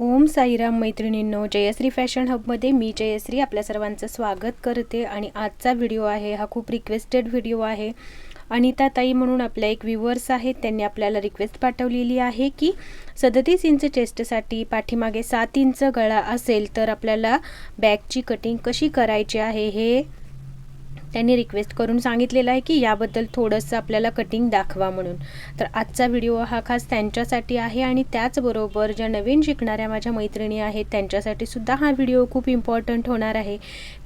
ओम साईराम मैत्रिणींनो जयश्री फॅशन हबमध्ये मी जयश्री आपल्या सर्वांचं स्वागत करते आणि आजचा व्हिडिओ आहे हा खूप रिक्वेस्टेड व्हिडिओ आहे. अनिता ताई म्हणून आपल्या एक व्ह्युअर्स आहेत त्यांनी आपल्याला रिक्वेस्ट पाठवलेली आहे की सदतीस इंच चेस्टसाठी पाठीमागे सात इंच गळा असेल तर आपल्याला बॅगची कटिंग कशी करायची आहे हे त्यांनी रिक्वेस्ट करून सांगितलेलं आहे की याबद्दल थोडंसं आपल्याला कटिंग दाखवा म्हणून. तर आजचा व्हिडिओ हा खास त्यांच्यासाठी आहे आणि त्याचबरोबर ज्या नवीन शिकणाऱ्या माझ्या मैत्रिणी आहेत त्यांच्यासाठी सुद्धा हा व्हिडिओ खूप इम्पॉर्टंट होणार आहे.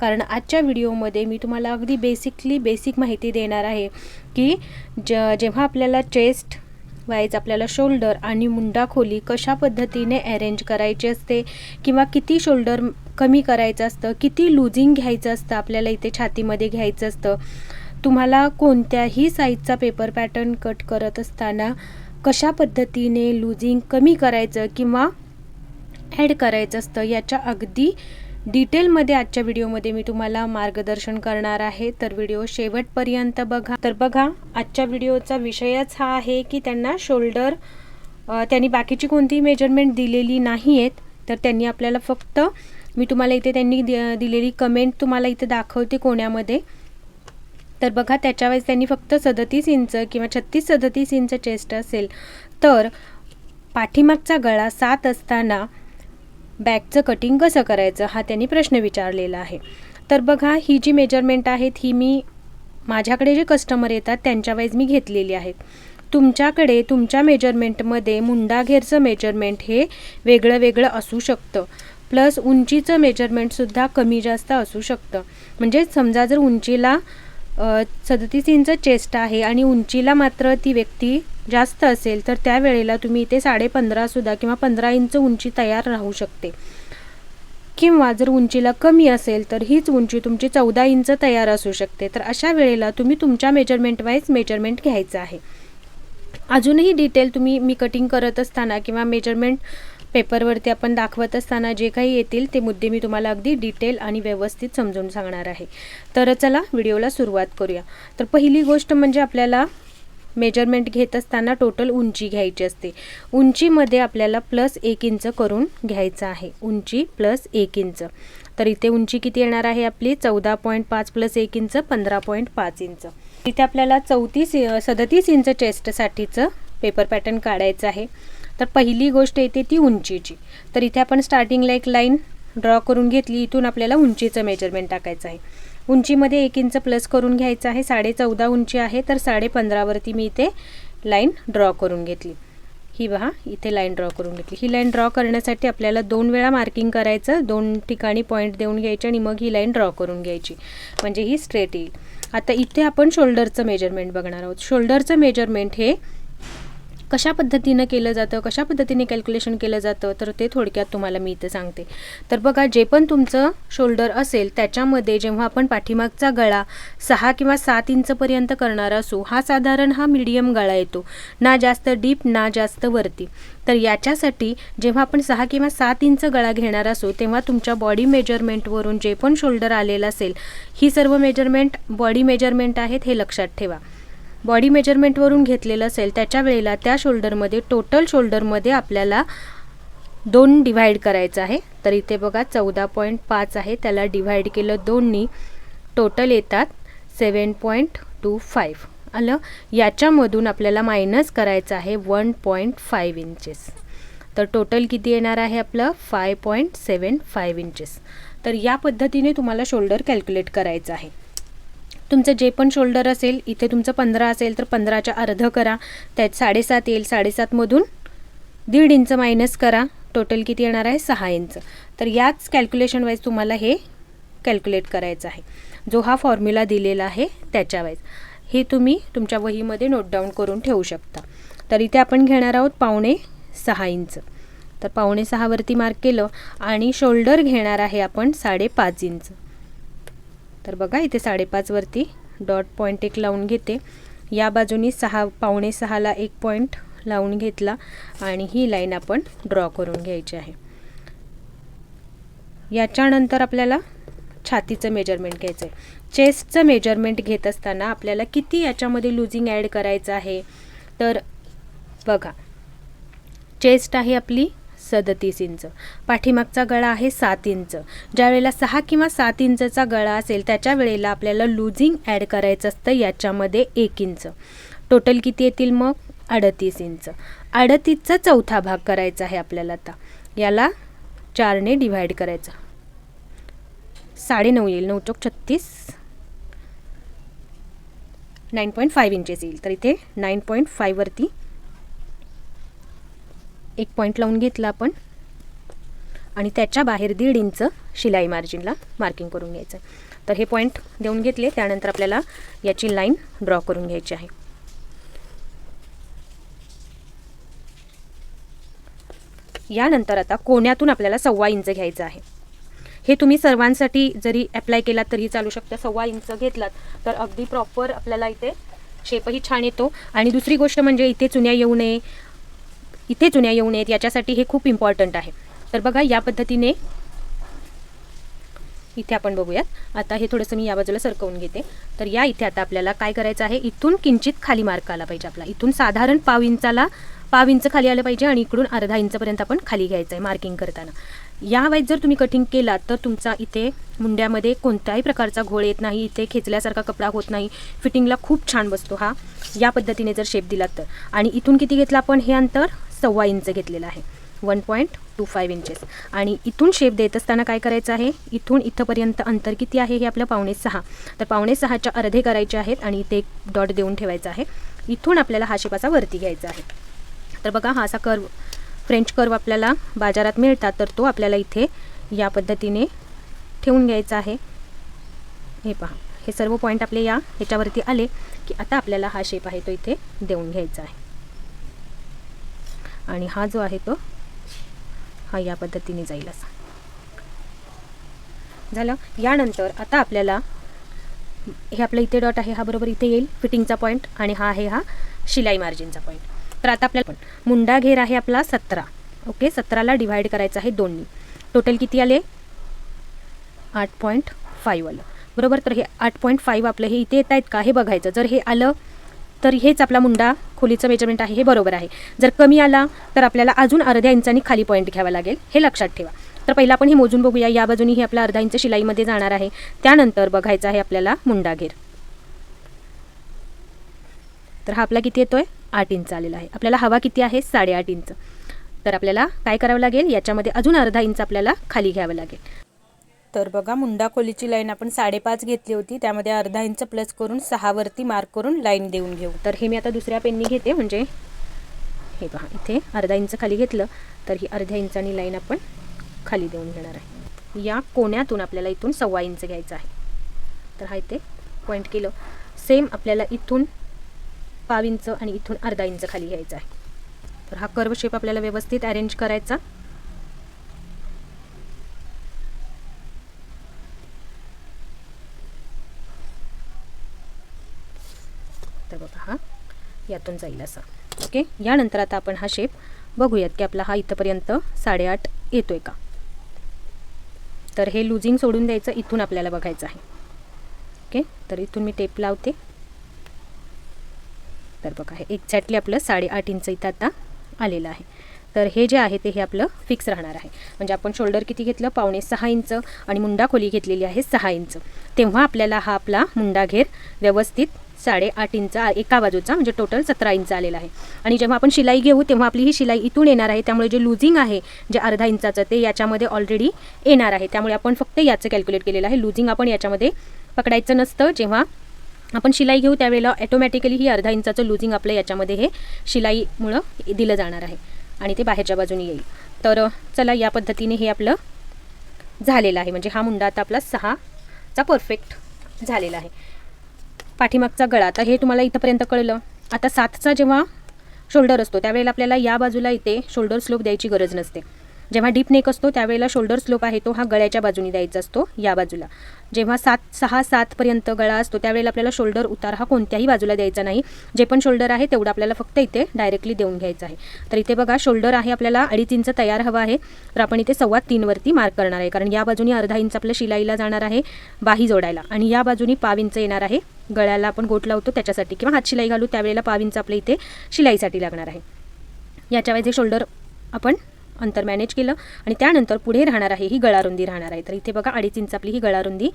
कारण आजच्या व्हिडिओमध्ये मी तुम्हाला अगदी बेसिकली बेसिक माहिती देणार आहे की ज जेव्हा आपल्याला चेस्ट वाईज आपल्याला शोल्डर आणि मुंडा खोली कशा पद्धतीने अरेंज करायची असते किंवा किती शोल्डर कमी करायचं असतं किती लुझिंग घ्यायचं असतं आपल्याला इथे छातीमध्ये घ्यायचं असतं. तुम्हाला कोणत्याही साईजचा पेपर पॅटर्न कट करत असताना कशा पद्धतीने लुझिंग कमी करायचं किंवा ॲड करायचं असतं याच्या अगदी डिटेलमध्ये आजच्या व्हिडिओमध्ये मी तुम्हाला मार्गदर्शन करणार आहे. तर व्हिडिओ शेवटपर्यंत बघा. तर बघा आजच्या व्हिडिओचा विषयच हा आहे की त्यांना शोल्डर त्यांनी बाकीची कोणतीही मेजरमेंट दिलेली नाही आहेत तर त्यांनी आपल्याला फक्त मी तुम्हाला इथे त्यांनी दिलेली कमेंट तुम्हाला इथे दाखवते कोण्यामध्ये. तर बघा त्याच्यावेळेस त्यांनी फक्त सदतीस इंच किंवा छत्तीस सदतीस इंच चेस्ट असेल. तर पाठीमागचा गळा सात असताना बॅगचं कटिंग कसं करायचं हा त्यांनी प्रश्न विचारलेला आहे. तर बघा ही जी मेजरमेंट आहेत ही मी माझ्याकडे जे कस्टमर येतात त्यांच्यावाईज मी घेतलेली आहेत. तुमच्याकडे तुमच्या मेजरमेंटमध्ये मुंडाघेरचं मेजरमेंट हे वेगळं वेगळं असू शकतं. प्लस उंचीचं मेजरमेंटसुद्धा कमी जास्त असू शकतं. म्हणजे समजा जर उंचीला सदतीस इंच चेस्ट आहे आणि उंचीला मात्र ती व्यक्ती जास्त असेल तर त्यावेळेला तुम्ही इथे साडेपंधरासुद्धा किंवा पंधरा इंच उंची तयार राहू शकते. किंवा जर उंचीला कमी असेल तर हीच उंची तुमची चौदा इंच तयार असू शकते. तर अशा वेळेला तुम्ही तुमच्या मेजरमेंट वाईज मेजरमेंट घ्यायचं आहे. अजूनही डिटेल तुम्ही मी कटिंग करत असताना किंवा मेजरमेंट पेपरवरती आपण दाखवत असताना जे काही येतील ते मुद्दे मी तुम्हाला अगदी डिटेल आणि व्यवस्थित समजून सांगणार आहे. तर चला व्हिडिओला सुरुवात करूया. तर पहिली गोष्ट म्हणजे आपल्याला मेजरमेंट घेत असताना टोटल उंची घ्यायची असते. उंचीमध्ये आपल्याला प्लस एक इंच करून घ्यायचं आहे. उंची प्लस एक इंच. तर इथे उंची किती येणार आहे आपली? चौदा पॉईंट पाच प्लस एक इंच पंधरा पॉईंट पाच इंच. इथे आपल्याला चौतीस सदतीस इंच चेस्टसाठीचं पेपर पॅटर्न काढायचं आहे. तर पहिली गोष्ट येते ती उंचीची. तर इथे आपण स्टार्टिंगला एक लाईन ड्रॉ करून घेतली इथून आपल्याला उंचीचं मेजरमेंट टाकायचं आहे. उंचीमध्ये एक इंच प्लस करून घ्यायचं आहे साडे चौदा उंची आहे तर साडे पंधरावरती मी इथे लाईन ड्रॉ करून घेतली. ही पहा इथे लाईन ड्रॉ करून घेतली. ही लाईन ड्रॉ करण्यासाठी आपल्याला दोन वेळा मार्किंग करायचं दोन ठिकाणी पॉईंट देऊन घ्यायचे आणि मग ही लाईन ड्रॉ करून घ्यायची. म्हणजे ही स्ट्रेट येईल. आता इथे आपण शोल्डरचं मेजरमेंट बघणार आहोत. शोल्डरचं मेजरमेंट हे कशा पद्धतीनं केलं जातं कशा पद्धतीने कॅल्क्युलेशन केलं जातं तर ते थोडक्यात तुम्हाला मी इथं सांगते. तर बघा जे पण तुमचं शोल्डर असेल त्याच्यामध्ये जेव्हा आपण पाठीमागचा गळा सहा किंवा सात इंचपर्यंत करणार असू हा साधारण हा मीडियम गळा येतो. ना जास्त डीप ना जास्त वरती. तर याच्यासाठी जेव्हा आपण सहा किंवा सात इंच गळा घेणार असू तेव्हा तुमच्या बॉडी मेजरमेंटवरून जे पण शोल्डर आलेलं असेल ही सर्व मेजरमेंट बॉडी मेजरमेंट आहेत हे लक्षात ठेवा. बॉडी मेजरमेंटवरून घेतलेलं असेल त्याच्या वेळेला त्या शोल्डरमध्ये टोटल शोल्डरमध्ये आपल्याला दोन डिव्हाइड करायचं आहे. तर इथे बघा चौदा पॉईंट पाच आहे. त्याला डिव्हाइड केलं दोननी टोटल येतात सेवन पॉईंट टू फाईव्ह आलं? याच्यामधून आपल्याला मायनस करायचं आहे वन पॉईंट फाईव्ह इंचेस तर टोटल किती येणार आहे आपलं? Five point seven five inches तर या पद्धतीने तुम्हाला शोल्डर कॅल्क्युलेट करायचं आहे. तुमचं जे पण शोल्डर असेल इथे तुमचं पंधरा असेल तर पंधराच्या अर्ध करा. त्यात साडेसात येईल. साडेसातमधून दीड इंच मायनस करा. टोटल किती येणार आहे? सहा इंच. तर याच कॅल्क्युलेशन वाईज तुम्हाला हे कॅल्क्युलेट करायचं आहे. जो हा फॉर्म्युला दिलेला आहे त्याच्या वाईज हे तुम्ही तुमच्या वहीमध्ये नोट डाऊन करून ठेवू शकता. तर इथे आपण घेणार आहोत पावणे सहा इंच. तर पावणे सहावरती मार्क केलं आणि शोल्डर घेणार आहे आपण साडेपाच इंच. तर बघा इथे साडेपाचवरती डॉट पॉईंट एक लावून घेते. या बाजूनी सहा पावणे सहाला एक पॉईंट लावून घेतला आणि ही लाईन आपण ड्रॉ करून घ्यायची आहे. याच्यानंतर आपल्याला छातीचं मेजरमेंट घ्यायचं आहे चेस्टचं मेजरमेंट घेत असताना आपल्याला किती याच्यामध्ये लुझिंग ॲड करायचं आहे? तर बघा चेस्ट आहे आपली सदतीस इंच. पाठीमागचा गळा आहे सात इंच. ज्या वेळेला सहा किंवा सात इंचचा गळा असेल त्याच्या वेळेला आपल्याला लुझिंग ॲड करायचं असतं याच्यामध्ये एक इंच. टोटल किती येतील मग? अडतीस इंच. अडतीसचा चौथा भाग करायचा आहे आपल्याला आता. याला चारने डिव्हाइड करायचा. साडेनऊ येईल. नऊ चौक छत्तीस. नाईन पॉईंट फाईव्ह इंचेस येईल. तर इथे नाईन पॉईंट फाईव्हवरती एक पॉईंट लावून घेतला आपण. आणि त्याच्या बाहेर दीड इंच शिलाई मार्जिनला मार्किंग करून घ्यायचं. तर हे पॉईंट देऊन घेतले. त्यानंतर आपल्याला याची लाईन ड्रॉ करून घ्यायची आहे. यानंतर आता कोण्यातून आपल्याला सव्वा इंच घ्यायचं आहे. हे तुम्ही सर्वांसाठी जरी अप्लाय केलात तरी चालू शकतं. सव्वा इंच घेतलात तर अगदी प्रॉपर आपल्याला इथे शेपही छान येतो. आणि दुसरी गोष्ट म्हणजे इथे चुन्या येऊ नये. इथे जुन्या येऊ नयेत याच्यासाठी हे खूप इम्पॉर्टंट आहे. तर बघा या पद्धतीने इथे आपण बघूयात. आता हे थोडंसं मी या बाजूला सरकवून घेते. तर या इथे आता आपल्याला काय करायचं आहे? इथून किंचित खाली मार्क आला पाहिजे आपला. इथून साधारण पाव इंचाला पाव इंच खाली आलं पाहिजे आणि इकडून अर्धा इंचपर्यंत आपण खाली घ्यायचं आहे मार्किंग करताना. या वाईज जर तुम्ही कटिंग केलात तर तुमचा इथे मुंड्यामध्ये कोणत्याही प्रकारचा घोळ येत नाही इथे खेचल्यासारखा कपडा होत नाही फिटिंगला खूप छान बसतो हा. या पद्धतीने जर शेप दिलात तर. आणि इथून किती घेतला आपण हे अंतर? सव्वा इंच घेतलेलं आहे. One point two five inches. आणि इथून शेप देत असताना काय करायचं आहे? इथून इथंपर्यंत अंतर किती आहे? हे आपलं पावणे सहा. तर पावणे सहाच्या अर्धे करायचे आहेत आणि इथे एक डॉट देऊन ठेवायचं आहे. इथून आपल्याला हा शेपाचा वरती घ्यायचा आहे. तर बघा हा असा कर्व फ्रेंच कर्व आपल्याला बाजारात मिळतात तर तो आपल्याला इथे या पद्धतीने ठेवून घ्यायचा आहे. हे पहा. हे सर्व पॉईंट आपले या ह्याच्यावरती आले की आता आपल्याला हा शेप आहे तो इथे देऊन घ्यायचा आहे. आणि हा जो आहे तो हा या पद्धतीने जाईल असा. झालं? यानंतर आता आपल्याला हे आपलं इथे डॉट आहे हा बरोबर इथे येईल फिटिंगचा पॉईंट आणि हा आहे हा शिलाई मार्जिनचा पॉईंट तर आता आपल्याला पण मुंडा घेर आहे आपला सतरा. ओके सतराला डिव्हाइड करायचं आहे दोन्ही. टोटल किती आले? आठ पॉईंट फाईव्ह आलं. बरोबर? तर हे आठ पॉईंट फाईव्ह आपलं हे इथे येत आहेत का? हे बघायचं. जर हे आलं तर हेच आपला मुंडा खोलीचं मेजरमेंट आहे हे बरोबर आहे. जर कमी आला तर आपल्याला अजून अर्ध्या इंचानी खाली पॉईंट घ्यावा लागेल हे लक्षात ठेवा. तर पहिला आपण हे मोजून बघूया या बाजूनी हे आपला अर्धा इंच शिलाईमध्ये जाणार आहे. त्यानंतर बघायचं आहे आपल्याला मुंडा घेर. तर हा आपला किती येतोय? आठ इंच आलेला आहे. आपल्याला हवा किती आहे? साडेआठ इंच. तर आपल्याला काय करावं लागेल? याच्यामध्ये अजून अर्धा इंच आपल्याला खाली घ्यावं लागेल. तर बघा मुंडा खोलीची लाईन आपण साडेपाच घेतली होती. त्यामध्ये अर्धा इंच प्लस करून सहावरती मार्क करून लाईन देऊन घेऊ. तर हे मी आता दुसऱ्या पेननी घेते म्हणजे हे पहा इथे अर्धा इंच खाली घेतलं तर ही अर्ध्या इंचानी लाईन आपण खाली देऊन घेणार आहे. या कोण्यातून आपल्याला इथून सव्वा इंच घ्यायचं आहे. तर हा इथे पॉईंट केलं. सेम आपल्याला इथून पाव इंच आणि इथून अर्धा इंच खाली घ्यायचा आहे. तर हा कर्व शेप आपल्याला व्यवस्थित अरेंज करायचा तर बघा हा यातून जाईल असा. ओके यानंतर आता आपण हा शेप बघूयात की आपला हा इथंपर्यंत साडेआठ येतोय का? तर हे लुझिंग सोडून द्यायचं इथून आपल्याला बघायचं आहे. ओके तर इथून मी टेप लावते. तर बघा हे एक्झॅक्टली आपलं साडेआठ इंच इथं आता आलेलं आहे. तर हे जे आहे ते हे आपलं फिक्स राहणार आहे. म्हणजे आपण शोल्डर किती घेतलं? पावणे सहा इंच आणि मुंडा खोली घेतलेली आहे सहा इंच तेव्हा आपल्याला हा आपला मुंडा घेर व्यवस्थित साडेआठ इंच एका बाजूचा म्हणजे टोटल सतरा इंच आलेला आहे. आणि जेव्हा आपण शिलाई घेऊ तेव्हा आपली ही शिलाई इथून येणार आहे. त्यामुळे जे लुझिंग आहे जे अर्धा इंचाचं ते याच्यामध्ये ऑलरेडी येणार आहे. त्यामुळे आपण फक्त याचं कॅल्क्युलेट केलेलं आहे. लुझिंग आपण याच्यामध्ये पकडायचं नसतं. जेव्हा आपण शिलाई घेऊ त्यावेळेला ॲटोमॅटिकली ही अर्धा इंचाचं लुझिंग आपलं याच्यामध्ये हे शिलाईमुळं दिलं जाणार आहे. आणि ते बाहेरच्या बाजूने येईल. तर चला या पद्धतीने हे आपलं झालेलं आहे. म्हणजे हा मुंडा आता आपला सहाचा परफेक्ट झालेला आहे. पाठीमागचा गळा. आता हे तुम्हाला इथंपर्यंत कळलं. आता सातचा जेव्हा शोल्डर असतो त्यावेळेला आपल्याला या बाजूला इथे शोल्डर स्लोप द्यायची गरज नसते. जेव्हा डीप नेक असतो त्यावेळेला शोल्डर स्लोप आहे तो हा गळ्याच्या बाजूने द्यायचा असतो या बाजूला. जेव्हा सात सहा सातपर्यंत गळा असतो त्यावेळेला आपल्याला शोल्डर उतार हा कोणत्याही बाजूला द्यायचा नाही. जे पण शोल्डर आहे तेवढं आपल्याला फक्त इथे डायरेक्टली देऊन घ्यायचं आहे. तर इथे बघा शोल्डर आहे आपल्याला अडीच इंच तयार हवा आहे. तर आपण इथे सव्वा तीनवरती मार्क करणार आहे. कारण या बाजूनी अर्धा इंच आपल्या शिलाईला जाणार आहे बाही जोडायला. आणि या बाजूनी पाव इंच येणार आहे. गळ्याला आपण गोट लावतो त्याच्यासाठी. किंवा हात शिलाई घालू त्यावेळेला पाव इंच आपल्या इथे शिलाईसाठी लागणार आहे. याच्या वेळेस शोल्डर आपण अंतर मॅनेज केलं आणि त्यानंतर पुढे राहणार आहे ही गळारुंदी राहणार आहे. तर इथे बघा अडीच इंच आपली ही गळारुंदी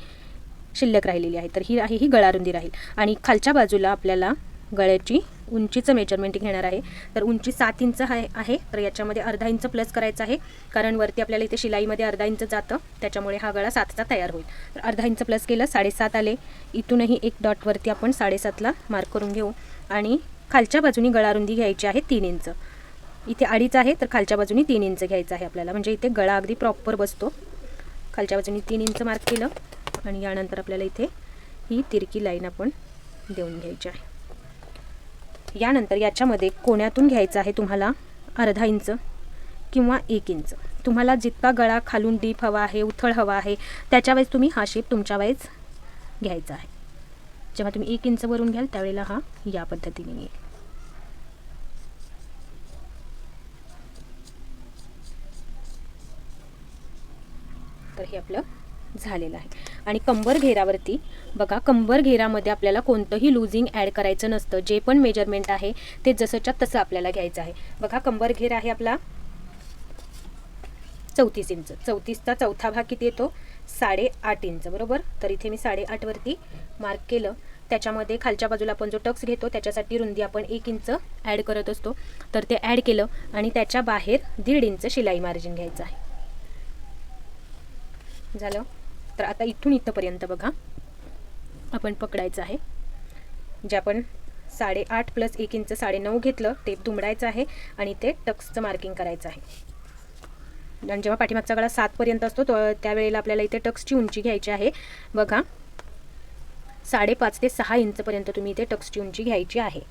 शिल्लक राहिलेली आहे. तर ही आहे ही गळारुंदी राहील. आणि खालच्या बाजूला आपल्याला गळ्याची उंचीचं मेजरमेंट घेणार आहे. तर उंची सात इंच आहे आहे. तर याच्यामध्ये अर्धा इंच प्लस करायचं आहे. कारण वरती आपल्याला इथे शिलाईमध्ये अर्धा इंच जातं. त्याच्यामुळे हा गळा सातचा तयार होईल. तर अर्धा इंच प्लस केलं साडेसात आले. इथूनही एक डॉटवरती आपण साडेसातला मार्क करून घेऊ. आणि खालच्या बाजूनी गळारुंदी घ्यायची आहे तीन इंच. इथे अडीच आहे तर खालच्या बाजूनी तीन इंच घ्यायचं आहे आपल्याला. म्हणजे इथे गळा अगदी प्रॉपर बसतो. खालच्या बाजूनी तीन इंच मार्क केलं. आणि यानंतर आपल्याला इथे ही तिरकी लाईन आपण देऊन घ्यायची आहे. यानंतर याच्यामध्ये कोण्यातून घ्यायचं आहे तुम्हाला? अर्धा इंच किंवा एक इंच. तुम्हाला जितका गळा खालून डीप हवा आहे उथळ हवा आहे त्याच्या वेळेस तुम्ही हा शेप तुमच्या वेळेस घ्यायचा आहे. जेव्हा तुम्ही एक इंच वरून घ्याल त्यावेळेला हा या पद्धतीने येईल. तर हे आपलं झालेलं आहे. आणि कंबर घेरावरती बघा कंबर घेरामध्ये आपल्याला कोणतंही लुझिंग ॲड करायचं नसतं. जे पण मेजरमेंट आहे ते जसंच्या तसं आपल्याला घ्यायचं आहे. बघा कंबर घेर आहे आपला चौतीस इंच. चौतीसचा चौथा भाग किती येतो? साडेआठ इंच बरोबर? तर इथे मी साडेआठवरती मार्क केलं. त्याच्यामध्ये खालच्या बाजूला आपण जो टक्स घेतो त्याच्यासाठी रुंदी आपण एक इंच ॲड करत असतो. तर ते ॲड केलं आणि त्याच्या बाहेर दीड इंच शिलाई मार्जिन घ्यायचं आहे. झालं? तर आता इथून इथंपर्यंत बघा. आपण पकडायचं आहे. जे आपण साडेआठ प्लस एक इंच साडेनऊ घेतलं ते दुमडायचं आहे आणि ते टक्सचं मार्किंग करायचं आहे. आणि जेव्हा पाठीमागचा गळा सातपर्यंत असतो तो त्यावेळेला आपल्याला इथे टक्सची उंची घ्यायची आहे. बघा. साडेपाच ते सहा इंचपर्यंत तुम्ही इथे टक्सची उंची घ्यायची आहे.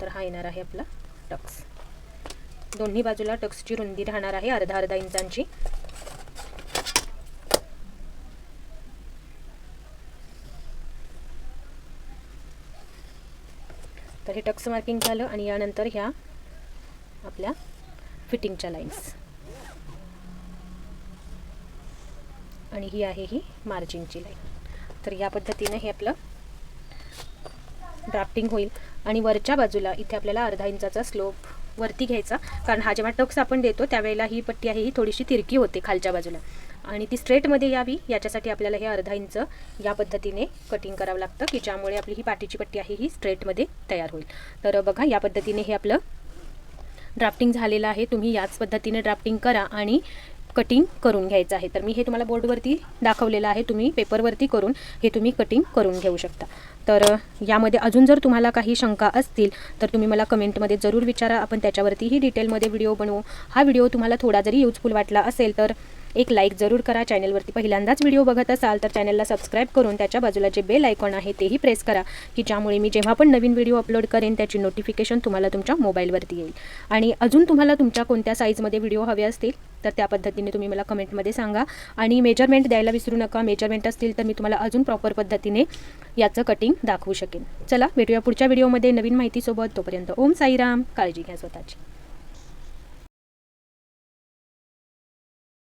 तर हा येणार आहे आपला टक्स. दोन्ही बाजूला टक्सची रुंदी राहणार आहे अर्धा अर्धा इंचांची. तर हे टक्स मार्किंग झालं आणि यानंतर ह्या आपल्या फिटिंगच्या लाईन्स आणि ही आहे ही मार्जिनची लाईन तर या पद्धतीने हे आपलं ड्राफ्टिंग होईल. आणि वरच्या बाजूला इथे आपल्याला अर्धा इंचाचा स्लोप वरती घ्यायचा. कारण हा जेव्हा टक्स आपण देतो त्यावेळेला ही पट्टी आहे ही थोडीशी तिरकी होते खालच्या बाजूला. आणि ती स्ट्रेटमध्ये यावी याच्यासाठी आपल्याला हे अर्धा इंच या पद्धतीने कटिंग करावं लागतं की ज्यामुळे आपली ही पाठीची पट्टी आहे ही स्ट्रेटमध्ये तयार होईल. तर बघा या पद्धतीने हे आपलं ड्राफ्टिंग झालेलं आहे. तुम्ही याच पद्धतीने ड्राफ्टिंग करा आणि कटिंग करून घ्यायचं आहे. तर मी हे तुम्हाला बोर्डवरती दाखवलेलं आहे. तुम्ही पेपरवरती करून हे तुम्ही कटिंग करून घेऊ शकता. तर यामध्ये अजून जर तुम्हाला काही शंका असतील तर तुम्ही मला कमेंटमध्ये जरूर विचारा. आपण त्याच्यावरतीही डिटेलमध्ये व्हिडिओ बनवू. हा व्हिडिओ तुम्हाला थोडा जरी युजफुल वाटला असेल तर एक लाईक जरूर करा. चॅनलवरती पहिल्यांदाच व्हिडिओ बघत असाल तर चॅनलला सबस्क्राईब करून त्याच्या बाजूला जे बेल आयकॉन आहे तेही प्रेस करा की ज्यामुळे मी जेव्हा पण नवीन व्हिडिओ अपलोड करेन त्याची नोटिफिकेशन तुम्हाला तुमच्या मोबाईलवरती येईल. आणि अजून तुम्हाला तुमच्या कोणत्या साईजमध्ये व्हिडिओ हवे असतील तर त्या पद्धतीने तुम्ही मला कमेंटमध्ये सांगा. आणि मेजरमेंट द्यायला विसरू नका. मेजरमेंट असतील तर मी तुम्हाला अजून प्रॉपर पद्धतीने याचं कटिंग दाखवू शकेन. चला भेटूया पुढच्या व्हिडिओमध्ये नवीन माहितीसोबत. तोपर्यंत ओम साईराम. काळजी घ्या स्वतःची.